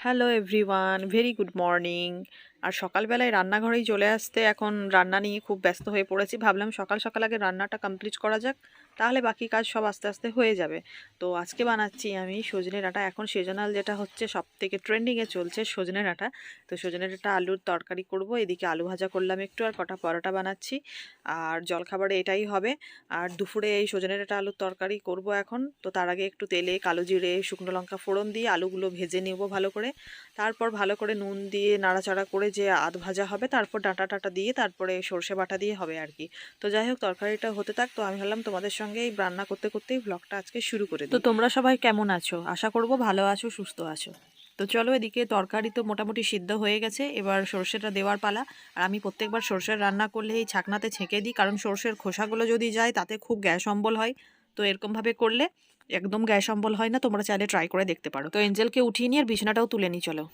Hello everyone very good morning আর সকালবেলায় রান্নাঘরেই চলে আসতে এখন রান্না নিয়ে খুব ব্যস্ত হয়ে পড়েছি। ভাবলাম সকাল সকাল আগে রান্নাটা কমপ্লিট করা যাক, তাহলে বাকি কাজ সব আস্তে আস্তে হয়ে যাবে। তো আজকে বানাচ্ছি আমি সজনে ডাঁটা। এখন সিজনাল যেটা হচ্ছে সব থেকে ট্রেন্ডিংয়ে চলছে সজনে ডাঁটা। তো সজনে ডাঁটা আলুর তরকারি করব। এদিকে আলু ভাজা করলাম একটু আর কটা পরোটা বানাচ্ছি। আর জলখাবারে এটাই হবে। আর দুপুরে এই সজনে ডাঁটা আলুর তরকারি করব এখন। তো তার আগে একটু তেলে কালো জিরে, শুকনো লঙ্কা ফোড়ন দিয়ে আলুগুলো ভেজে নেব ভালো করে। তারপর ভালো করে নুন দিয়ে নাড়াচাড়া করে যে আধ ভাজা হবে তারপর ডাঁটা টাটা দিয়ে তারপরে সর্ষে বাটা দিয়ে হবে আর কি। তো যাই হোক তরকারিটা হতে থাক তো আমি ভাবলাম তোমাদের সঙ্গে এই রান্না করতে করতেই ব্লগটা আজকে শুরু করে তো তোমরা সবাই কেমন আছো? আশা করব ভালো আছো সুস্থ আছো। তো চলো এদিকে তরকারি তো মোটামুটি সিদ্ধ হয়ে গেছে এবার সর্ষেটা দেওয়ার পালা। আর আমি প্রত্যেকবার সর্ষের রান্না করলে এই ছাকনাতে ছেঁকে দিই কারণ সর্ষের খোসাগুলো যদি যায় তাতে খুব গ্যাস অম্বল হয়। তো এরকমভাবে করলে একদম গ্যাস অম্বল হয় না তোমরা চাইলে ট্রাই করে দেখতে পারো। তো এঞ্জেলকে উঠিয়ে নিয়ে আর বিছানাটাও তুলে নিই চলো।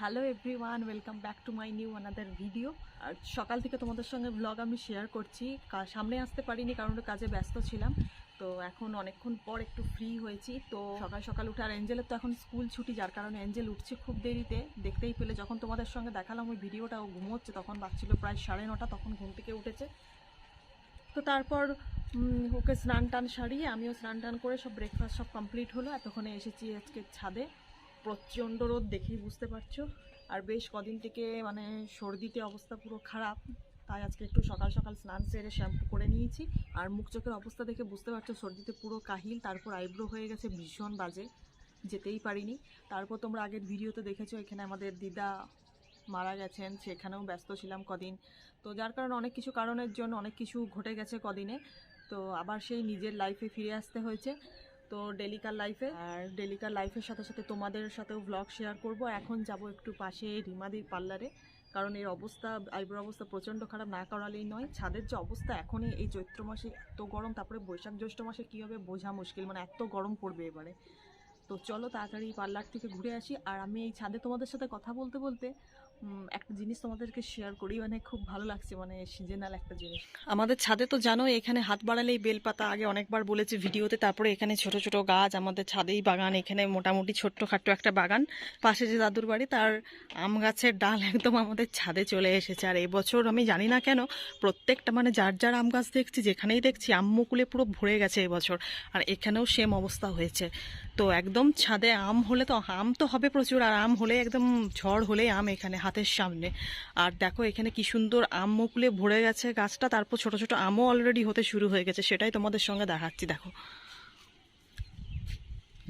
Hello everyone, welcome back to my new another video. আর সকাল থেকে তোমাদের সঙ্গে ব্লগ আমি শেয়ার করছি। সামনে আসতে পারিনি কারণ কাজে ব্যস্ত ছিলাম। তো এখন অনেকক্ষণ পর একটু ফ্রি হয়েছি। তো সকাল সকাল উঠে আর এঞ্জেলের তো এখন স্কুল ছুটি, যার কারণে অ্যাঞ্জেল উঠছে খুব দেরিতে। দেখতেই পেলে যখন তোমাদের সঙ্গে দেখালাম ওই ভিডিওটা, ও ঘুমোচ্ছে তখন বাচ্ছিল প্রায় সাড়ে নটা, তখন ঘুম থেকে উঠেছে। তো তারপর ওকে স্নান টান সারিয়ে আমিও স্নান টান করে সব ব্রেকফাস্ট সব কমপ্লিট হলো। এতক্ষণে এসেছি আজকে ছাদে। প্রচণ্ড রোদ দেখেই বুঝতে পারছ। আর বেশ কদিন থেকে মানে সর্দিতে অবস্থা পুরো খারাপ, তাই আজকে একটু সকাল সকাল স্নান সেরে শ্যাম্পু করে নিয়েছি। আর মুখ চোখের অবস্থা দেখে বুঝতে পারছ, সর্দিতে পুরো কাহিল, তারপর আইব্রো হয়ে গেছে ভীষণ বাজে, যেতেই পারিনি। তারপর তোমরা আগের ভিডিওতে দেখেছ, এখানে আমাদের দিদা মারা গেছেন, সেখানেও ব্যস্ত ছিলাম কদিন। তো যার কারণে অনেক কিছু কারণের জন্য অনেক কিছু ঘটে গেছে কদিনে। তো আবার সেই নিজের লাইফে ফিরে আসতে হয়েছে। তো ডেলিকার লাইফে আর ডেলিকার লাইফের সাথে সাথে তোমাদের সাথেও ব্লগ শেয়ার করব। এখন যাব একটু পাশে রিমাদির পার্লারে কারণ এর অবস্থা আইব্রো অবস্থা প্রচণ্ড খারাপ, না করালেই নয়। ছাদের যে অবস্থা, এখনই এই চৈত্র মাসে এত গরম, তারপরে বৈশাখ জ্যৈষ্ঠ মাসে কী হবে বোঝা মুশকিল। মানে এত গরম পড়বে এবারে। তো চলো তাড়াতাড়ি পার্লার থেকে ঘুরে আসি। আর আমি এই ছাদে তোমাদের সাথে কথা বলতে বলতে একটা জিনিস তোমাদেরকে শেয়ার করি। মানে খুব ভালো লাগছে মানে সিজনাল একটা জিনিস। আমাদের ছাদে তো জানো, এখানে হাত বাড়ালেই বেলপাতা আগে অনেকবার বলেছি ভিডিওতে, তারপরে এখানে ছোট ছোট গাছ, আমাদের ছাদেই বাগান, এখানে মোটামুটি ছোট্ট খাট্ট একটা বাগান। পাশে যে দাদুর বাড়ি, তার আম গাছের ডাল একদম আমাদের ছাদে চলে এসেছে। আর এবছর আমি জানি না কেন, প্রত্যেকটা মানে যার যার আম গাছ দেখছি, যেখানেই দেখছি, আম মুকুলে পুরো ভরে গেছে এবছর। আর এখানেও সেম অবস্থা হয়েছে। তো একদম ছাদে আম হলে তো, আম তো হবে প্রচুর, আর আম হলে একদম ঝড় হলে আম এখানে, হাতের সামনে। আর দেখো এখানে কি সুন্দর আম মুকুলে ভরে গেছে গাছটা, তারপর ছোট ছোট আমও অলরেডি হতে শুরু হয়ে গেছে, সেটাই তোমাদের সঙ্গে দেখাচ্ছি, দেখো।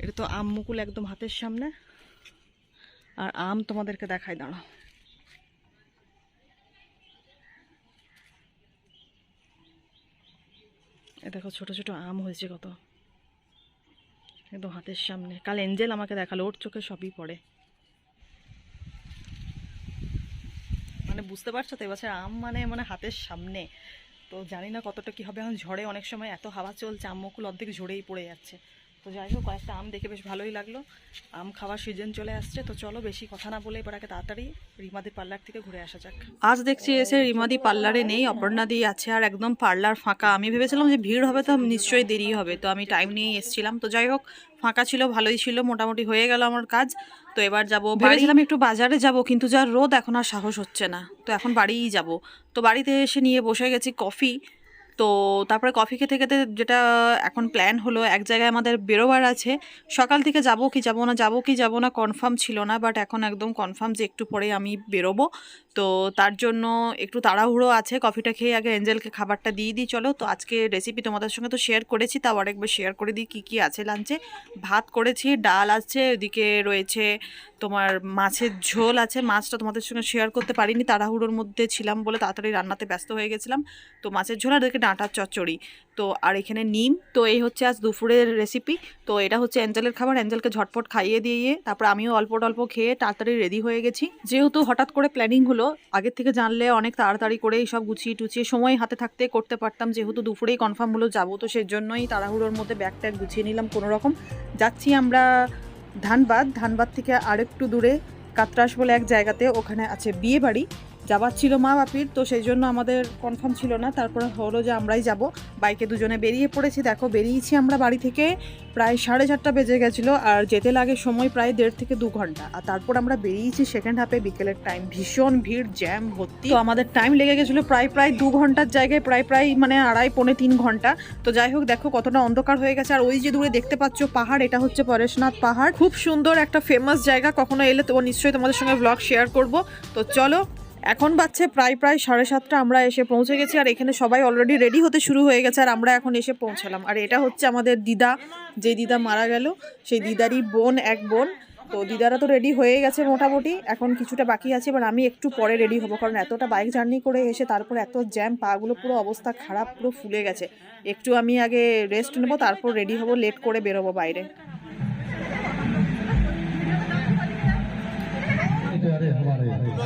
এটা তো আম মুকুল একদম হাতের সামনে। আর আম তোমাদেরকে দেখাই, দাঁড়াও। এ দেখো ছোট ছোট আম হয়েছে কত। একদম হাতের সামনে। কাল এঞ্জেল আমাকে দেখাল, ওর চোখে সবই পড়ে। মানে বুঝতে পারছ তো, এবছর আম মানে মানে হাতের সামনে। তো জানি না কতটা কি হবে, এখন ঝড়ে অনেক সময় এত হাওয়া চলছে আম মুকুল অর্ধেক ঝরেই পড়ে যাচ্ছে। তো যাই হোক কয়েকটা আম দেখে বেশ ভালোই লাগল। আম খাওয়ার সিজন চলে আসছে তো চলো বেশি কথা না বলে এবার আগে তাড়াতাড়ি রিমাদি পার্লার থেকে ঘুরে আসা যাক। আজ দেখছি এসে রিমাদি পার্লারে নেই অপর্ণাদি আছে আর একদম পার্লার ফাঁকা। আমি ভেবেছিলাম যে ভিড় হবে তো নিশ্চয়ই দেরি হবে তো আমি টাইম নিয়ে এসেছিলাম। তো যাই হোক ফাঁকা ছিল ভালোই ছিল মোটামুটি হয়ে গেল আমার কাজ। তো এবার যাব ভেবেছিলাম একটু বাজারে যাব কিন্তু যা রোদ এখন আর সাহস হচ্ছে না। তো এখন বাড়িই যাব। তো বাড়িতে এসে নিয়ে বসে গেছি কফি। তো তারপরে কফি খেতে খেতে যেটা এখন প্ল্যান হলো, এক জায়গায় আমাদের বেরোবার আছে। সকাল থেকে যাব কি যাব না, যাব কি যাব না কনফার্ম ছিল না বাট এখন একদম কনফার্ম যে একটু পরে আমি বেরোবো। তো তার জন্য একটু তাড়াহুড়ো আছে। কফিটা খেয়ে আগে এঞ্জেলকে খাবারটা দিয়ে দিই, চলো। তো আজকে রেসিপি তোমাদের সঙ্গে তো শেয়ার করেছি, তাও আরেকবার শেয়ার করে দিই কী কী আছে লাঞ্চে ভাত করেছি, ডাল আছে, ওদিকে রয়েছে তোমার মাছের ঝোল আছে। মাছটা তোমাদের সঙ্গে শেয়ার করতে পারিনি, তাড়াহুড়োর মধ্যে ছিলাম বলে তাড়াতাড়ি রান্নাতে ব্যস্ত হয়ে গেছিলাম। তো মাছের ঝোল আর ওদিকে ডাঁটার চচ্চড়ি। তো আর এখানে নিম, তো এই হচ্ছে আজ দুপুরের রেসিপি তো এটা হচ্ছে অ্যাঞ্জেলের খাবার, অ্যাঞ্জেলকে ঝটপট খাইয়ে দিয়ে তারপর আমিও অল্প অল্প খেয়ে তাড়াতাড়ি রেডি হয়ে গেছি। যেহেতু হঠাৎ করে প্ল্যানিং হলো, আগের থেকে জানলে অনেক তাড়াতাড়ি করে সব গুছিয়ে টুচিয়ে সময় হাতে থাকতে করতে পারতাম, যেহেতু দুপুরেই কনফার্ম হলো যাব, তো সেজন্যই তাড়াহুড়োর মধ্যে ব্যাগ ট্যাগ গুছিয়ে নিলাম কোনো রকম যাচ্ছি আমরা ধানবাদ ধানবাদ থেকে আরেকটু দূরে কাতরাস বলে এক জায়গাতে, ওখানে আছে বিয়ে বাড়ি যাবার ছিল মা বাপির, তো সেই জন্য আমাদের কনফার্ম ছিল না। তারপরে হলো যে আমরাই যাব। বাইকে দুজনে বেরিয়ে পড়েছি। দেখো, বেরিয়েছি আমরা বাড়ি থেকে প্রায় সাড়ে চারটা বেজে গেছিল, আর যেতে লাগে সময় প্রায় দেড় থেকে দু ঘণ্টা। আর তারপর আমরা বেরিয়েছি সেকেন্ড হাফে বিকেলের টাইম ভীষণ ভিড় জ্যাম ভর্তি। তো আমাদের টাইম লেগে গেছিল প্রায় প্রায় দু ঘণ্টার জায়গায়, প্রায় প্রায় মানে আড়াই, পৌনে তিন ঘণ্টা। তো যাই হোক, দেখো কতটা অন্ধকার হয়ে গেছে। আর ওই যে দূরে দেখতে পাচ্ছ পাহাড়, এটা হচ্ছে পরেশনাথ পাহাড়। খুব সুন্দর একটা ফেমাস জায়গা। কখনো এলে তো নিশ্চয়ই তোমাদের সঙ্গে ব্লগ শেয়ার করব। তো চলো এখন বাচ্চা প্রায় প্রায় সাড়ে সাতটা, আমরা এসে পৌঁছে গেছি আর এখানে সবাই অলরেডি রেডি হতে শুরু হয়ে গেছে আর আমরা এখন এসে পৌঁছালাম। আর এটা হচ্ছে আমাদের দিদা, যে দিদা মারা গেল, সেই দিদারই বোন, এক বোন। তো দিদারা তো রেডি হয়ে গেছে মোটামুটি, এখন কিছুটা বাকি আছে, এবার আমি একটু পরে রেডি হব, কারণ এতটা বাইক জার্নি করে এসে তারপর এত জ্যাম পাগুলো পুরো অবস্থা খারাপ, পুরো ফুলে গেছে। একটু আমি আগে রেস্ট নেব, তারপর রেডি হব লেট করে বেরোবো বাইরে।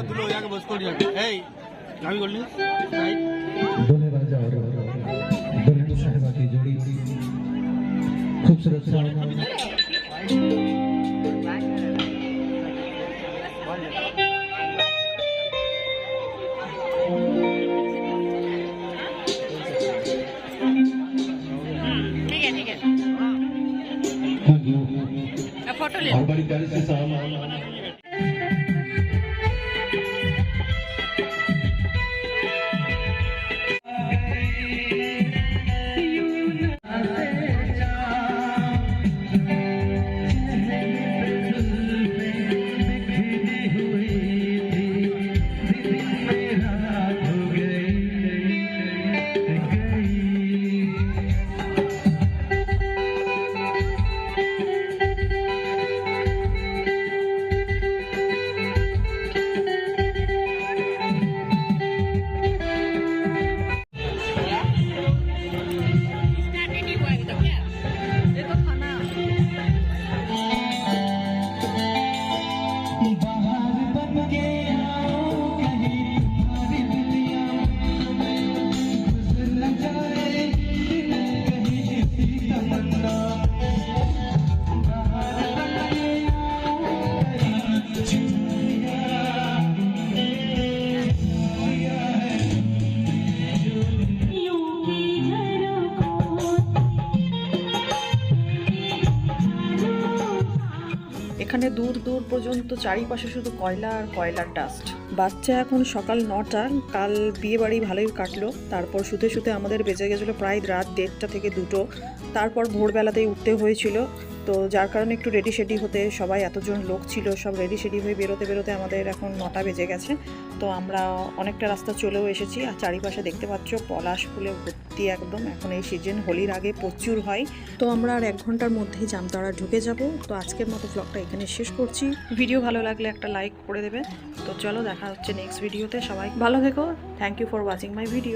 দুলো ইয়াকে বস করি এই আমি বললি রাইট दोनों राजा और दुल्हन साहिबा की जोड़ी खूबसूरत साड़ी और बड़ी प्यारी सी सामान দূর দূর পর্যন্ত চারিপাশে শুধু কয়লা আর কয়লার ডাস্ট বাচ্চা এখন সকাল নটা, কাল বিয়ে বাড়ি ভালোই কাটলো, তারপর শুতে শুতে আমাদের বেঁচে গেছিল প্রায় রাত দেড়টা থেকে দুটো, তারপর ভোরবেলাতেই উঠতে হয়েছিল। তো যার কারণে একটু রেডি শেডি হতে সবাই এতজন লোক ছিল, সব রেডি শেডি হয়ে বেরোতে বেরোতে আমাদের এখন নটা বেজে গেছে। তো আমরা অনেকটা রাস্তা চলেও এসেছি আর চারিপাশে দেখতে পাচ্ছ পলাশ ফুলে ভর্তি একদম। এখন এই সিজন হোলির আগে প্রচুর হয়। তো আমরা আর এক ঘণ্টার মধ্যেই জামতাড়া ঢুকে যাব। তো আজকের মতো ব্লগটা এখানে শেষ করছি। ভিডিও ভালো লাগলে একটা লাইক করে দেবে। তো চলো দেখা হচ্ছে নেক্সট ভিডিওতে সবাই ভালো থেকো। Thank you for watching my video